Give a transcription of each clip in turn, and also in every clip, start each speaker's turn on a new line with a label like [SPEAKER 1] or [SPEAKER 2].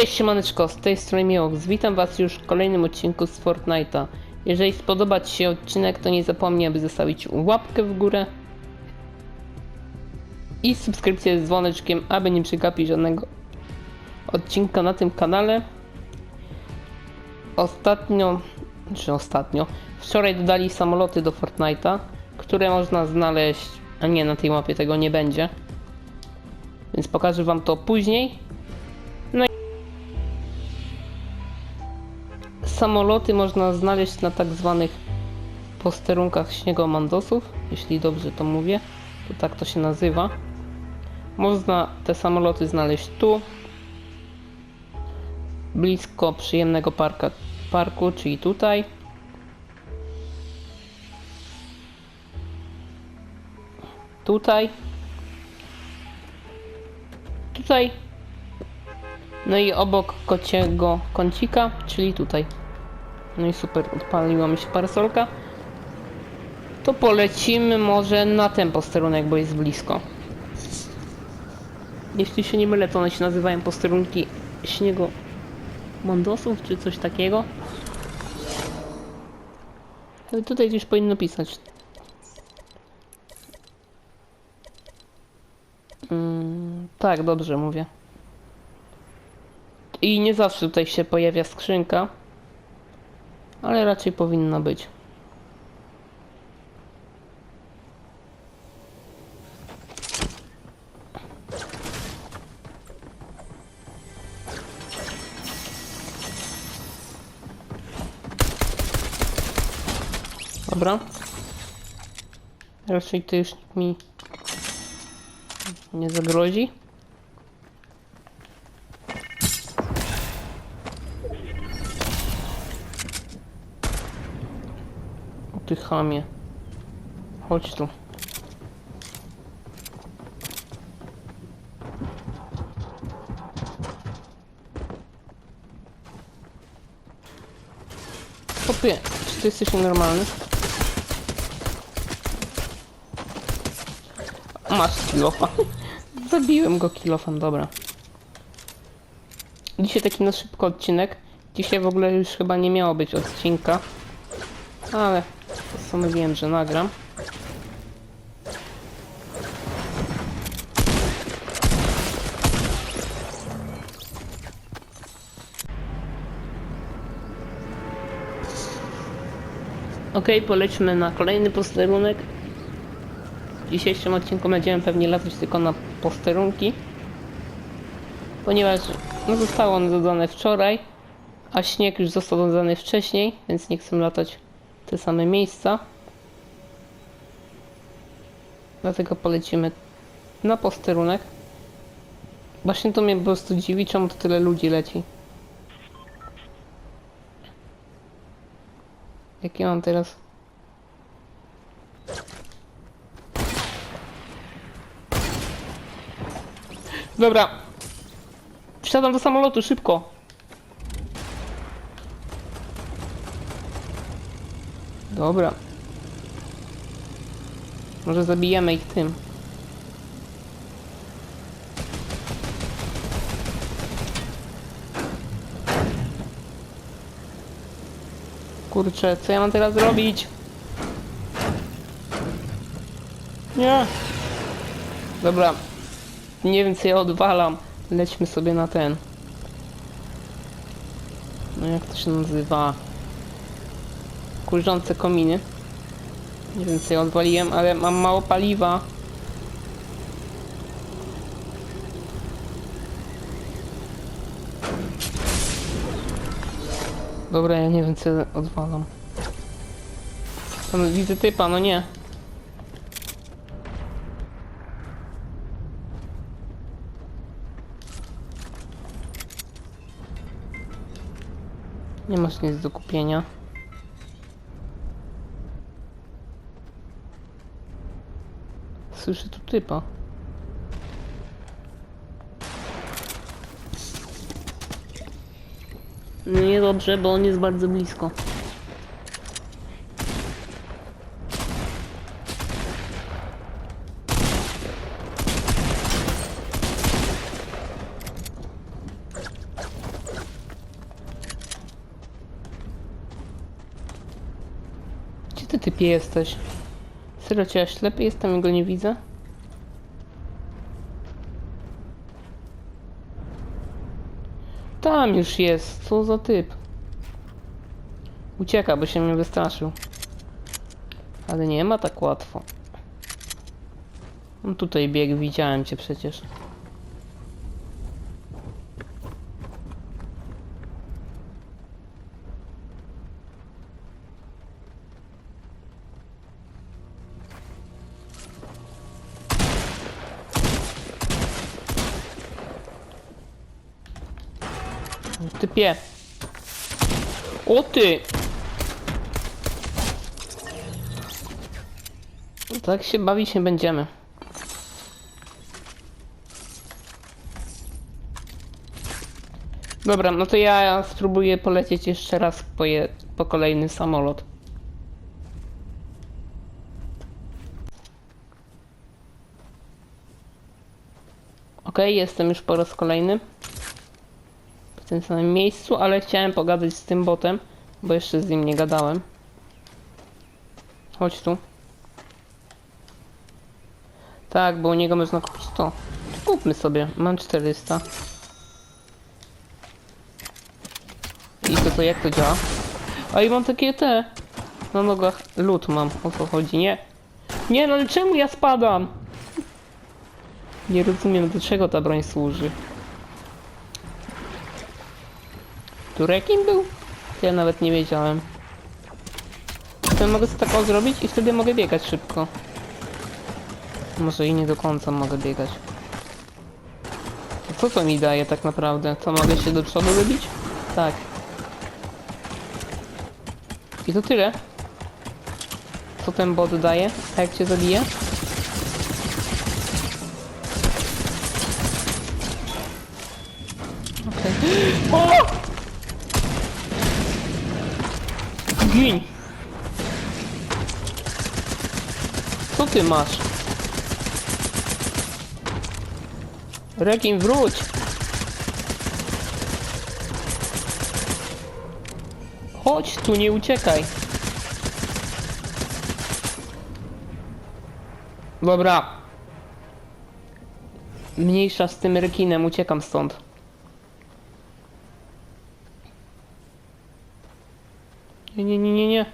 [SPEAKER 1] Cześć siemaneczko, z tej strony Miłox. Witam was już w kolejnym odcinku z Fortnite'a. Jeżeli spodoba ci się odcinek, to nie zapomnij, aby zostawić łapkę w górę i subskrypcję z dzwoneczkiem, aby nie przegapić żadnego odcinka na tym kanale. Ostatnio, czy ostatnio, wczoraj dodali samoloty do Fortnite'a, które można znaleźć, a nie, na tej mapie tego nie będzie. Więc pokażę wam to później. Samoloty można znaleźć na tak zwanych posterunkach śniegomandosów, jeśli dobrze to mówię, to tak to się nazywa. Można te samoloty znaleźć tu, blisko przyjemnego parka, parku, czyli tutaj. Tutaj. Tutaj. No i obok kociego kącika, czyli tutaj. No i super, odpaliła mi się parasolka. To polecimy może na ten posterunek, bo jest blisko. Jeśli się nie mylę, to one się nazywają posterunki śniego mandosów, czy coś takiego. Ale tutaj gdzieś powinno pisać. Mm, tak, dobrze mówię. I nie zawsze tutaj się pojawia skrzynka, ale raczej powinna być. Dobra. Raczej to już mi nie zagrozi. Chamie. Chodź tu. Popie, czy ty jesteś nienormalny? Masz kilofa. Zabiłem go kilofem, dobra. Dzisiaj taki na szybko odcinek. Dzisiaj w ogóle już chyba nie miało być odcinka. Ale postanowiłem, że nagram. Ok, polećmy na kolejny posterunek. W dzisiejszym odcinku będziemy pewnie latać tylko na posterunki. Ponieważ no, zostało one dodane wczoraj, a śnieg już został dodany wcześniej, więc nie chcę latać te same miejsca. Dlatego polecimy na posterunek. Właśnie to mnie po prostu dziwi, czemu to tyle ludzi leci. Jakie mam teraz? Dobra. Wsiadam do samolotu, szybko. Dobra. Może zabijemy ich tym. Kurczę, co ja mam teraz zrobić? Nie. Dobra. Nie wiem co ja odwalam. Lećmy sobie na ten. No jak to się nazywa? Kurzące kominy. Nie wiem co odwaliłem, ale mam mało paliwa. Dobra, ja nie wiem co odwalam. Tam widzę typa, no nie. Nie masz nic do kupienia. słyszę tu typa. No Nie dobrze, bo on jest bardzo blisko. Gdzie ty typie jesteś? Serio, czy ja ślepy jestem i go nie widzę? Tam już jest, co za typ. Ucieka, bo się mnie wystraszył. Ale nie ma tak łatwo. On tutaj biegł, widziałem cię przecież. Typie. O ty! Tak się bawić nie będziemy. Dobra, no to ja spróbuję polecieć jeszcze raz po, je, po kolejny samolot. Okej, jestem już po raz kolejny tym samym miejscu, ale chciałem pogadać z tym botem, bo jeszcze z nim nie gadałem. Chodź tu. Tak, bo u niego można kupić to. Kupmy sobie, mam 400. I to, to jak to działa? A i mam takie te na nogach lód mam, o co chodzi, nie? Nie no, ale czemu ja spadam? Nie rozumiem do czego ta broń służy. Tu rekin był? Ja nawet nie wiedziałem. To mogę sobie taką zrobić i wtedy mogę biegać szybko. Może i nie do końca mogę biegać. Co to mi daje tak naprawdę? To mogę się do przodu wybić? Tak. I to tyle. Co ten bot daje? A jak cię zabije? Co ty masz? Rekin, wróć! Chodź tu, nie uciekaj. Dobra. Mniejsza z tym rekinem, uciekam stąd. Nie, nie, nie, nie, nie.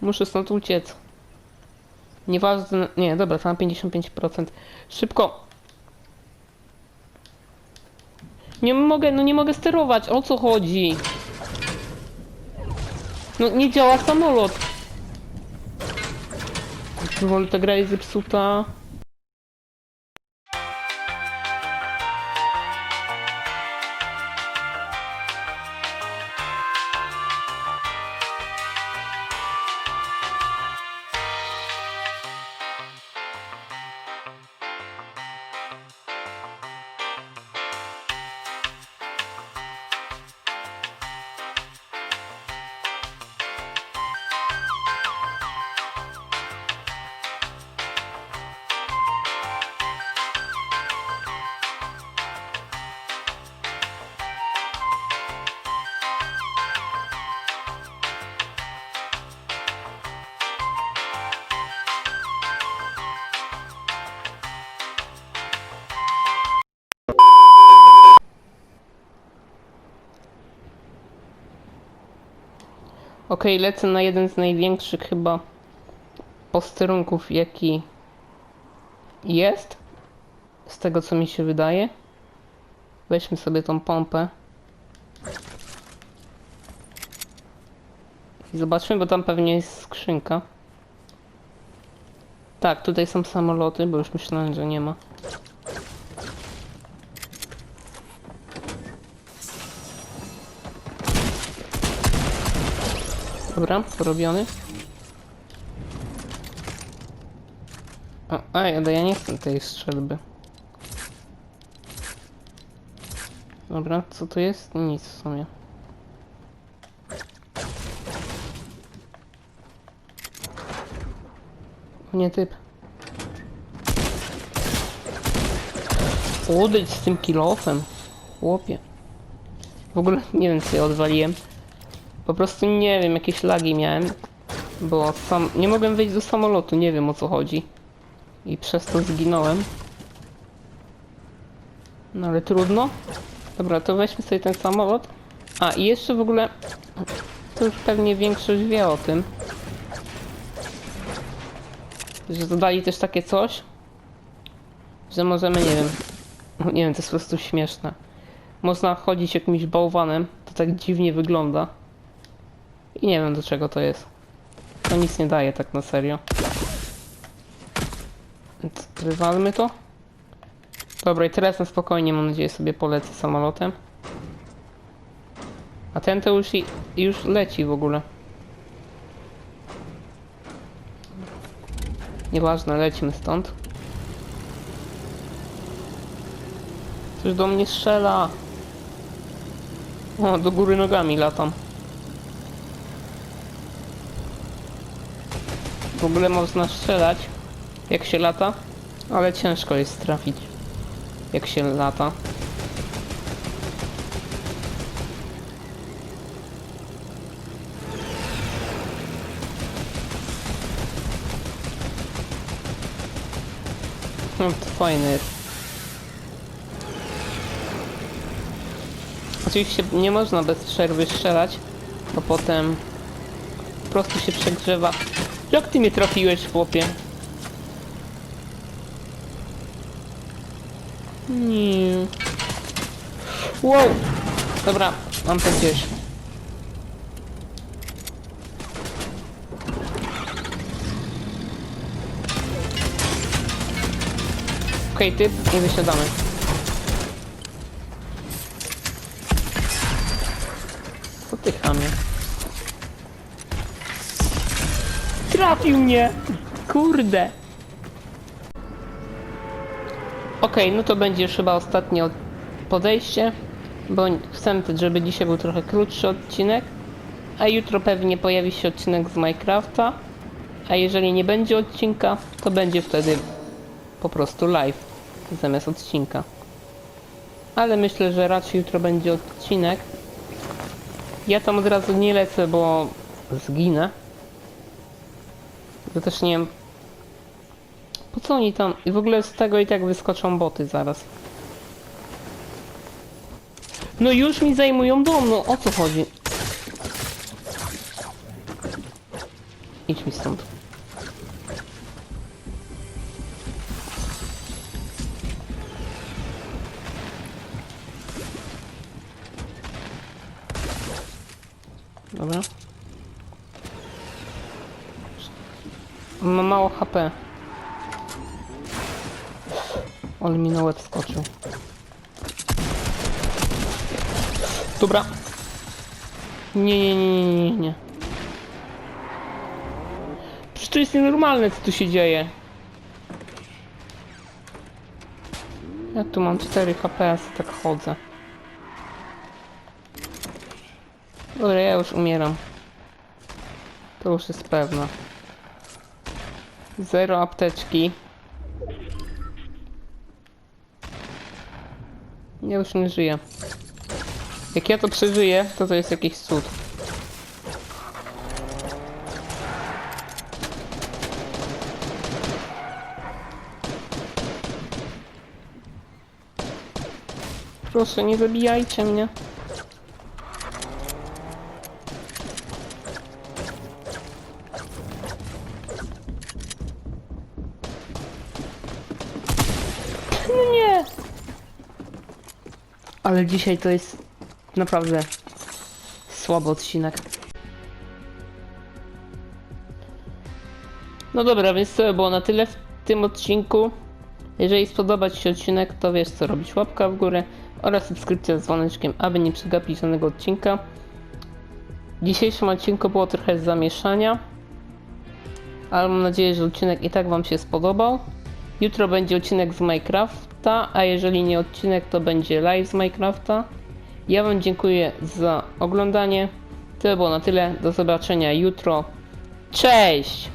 [SPEAKER 1] Muszę stąd uciec. Nieważne. Nie, dobra, to mam 55%. Szybko. Nie mogę, no nie mogę sterować. O co chodzi? No nie działa samolot. Kurwa, ta gra jest zepsuta. Okej, lecę na jeden z największych chyba posterunków, jaki jest. Z tego co mi się wydaje. Weźmy sobie tą pompę. I zobaczmy, bo tam pewnie jest skrzynka. Tak, tutaj są samoloty, bo już myślałem, że nie ma. Dobra, porobiony. Ej, ale ja nie chcę tej strzelby. Dobra, co to jest? Nic w sumie. Nie typ. Odejdź z tym kilofem. Chłopie. W ogóle nie wiem co ja odwaliłem. Po prostu nie wiem, jakieś lagi miałem. Bo sam nie mogłem wejść do samolotu, nie wiem o co chodzi. I przez to zginąłem. No ale trudno. Dobra, to weźmy sobie ten samolot. A i jeszcze w ogóle. To już pewnie większość wie o tym. Że dodali też takie coś. Że możemy, nie wiem. no Nie wiem, to jest po prostu śmieszne. Można chodzić jakimś bałwanem. To tak dziwnie wygląda. I nie wiem do czego to jest. To nic nie daje tak na serio. Więc Wywalmy to. Dobra, i teraz na spokojnie, mam nadzieję, sobie polecę samolotem. A ten to już, i, już leci w ogóle. Nieważne, lecimy stąd. Coś do mnie strzela. O, do góry nogami latam. W ogóle można strzelać, jak się lata, ale ciężko jest trafić, jak się lata. No to fajne jest. Oczywiście nie można bez przerwy strzelać, bo potem po prostu się przegrzewa. Jak ty mnie trafiłeś, chłopie? Nie. Wow! Dobra, mam to gdzieś. Okej, typ i wysiadamy. Co ty chamie? Trafił mnie! Kurde! Okej, no to będzie już chyba ostatnie od- podejście, bo chcę, żeby dzisiaj był trochę krótszy odcinek, a jutro pewnie pojawi się odcinek z Minecrafta, a jeżeli nie będzie odcinka, to będzie wtedy po prostu live zamiast odcinka. Ale myślę, że raczej jutro będzie odcinek. Ja tam od razu nie lecę, bo zginę. To też nie wiem. Po co oni tam? I w ogóle z tego i tak wyskoczą boty zaraz. No już mi zajmują dom, no o co chodzi? Idź mi stąd. Dobra. Ma mało HP. On mi na łeb skoczył. Dobra. Nie, nie, nie, nie, nie, nie. Przecież to jest nienormalne, co tu się dzieje. Ja tu mam 4 HP, a tak chodzę. Dobra, ja już umieram. To już jest pewne. Zero apteczki. Ja już nie żyję. Jak ja to przeżyję, to to jest jakiś cud. Proszę, nie zabijajcie mnie. Ale dzisiaj to jest naprawdę słaby odcinek. No dobra, więc to by było na tyle w tym odcinku. Jeżeli spodobał Ci się odcinek, to wiesz co robić. Łapka w górę oraz subskrypcja z dzwoneczkiem, aby nie przegapić żadnego odcinka. W dzisiejszym odcinku było trochę zamieszania, ale mam nadzieję, że odcinek i tak Wam się spodobał. Jutro będzie odcinek z Minecrafta, a jeżeli nie odcinek, to będzie live z Minecrafta. Ja Wam dziękuję za oglądanie. To by było na tyle. Do zobaczenia jutro. Cześć!